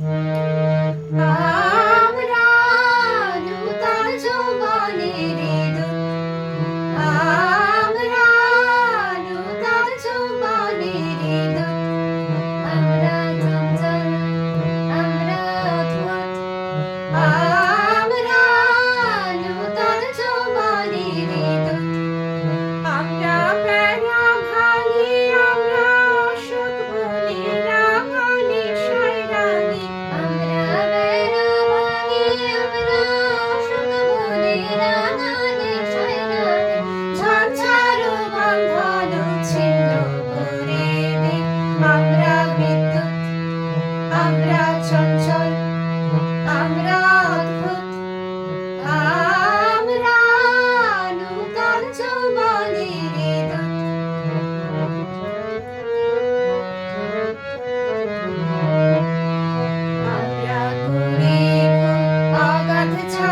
Yeah.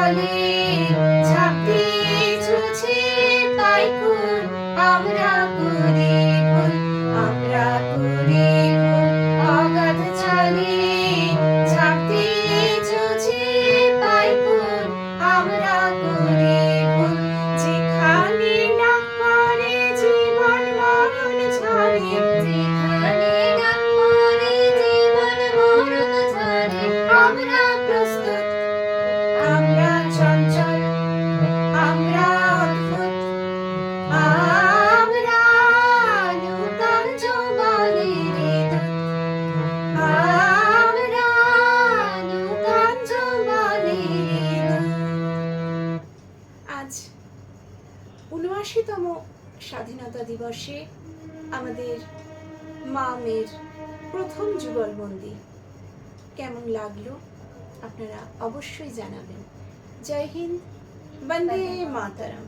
জলে ছাপতে ছুছে তাই কোন আমরা করে আমরা করে অগাধ জলে ছাপতে ছুছে তাই কোন আমরা করে উনআশিতম স্বাধীনতা দিবসে আমাদের মা মেয়ের প্রথম যুগলবন্দি কেমন লাগল? আপনারা অবশ্যই জানাবেন। জয় হিন্দ বন্দে মাতারাম।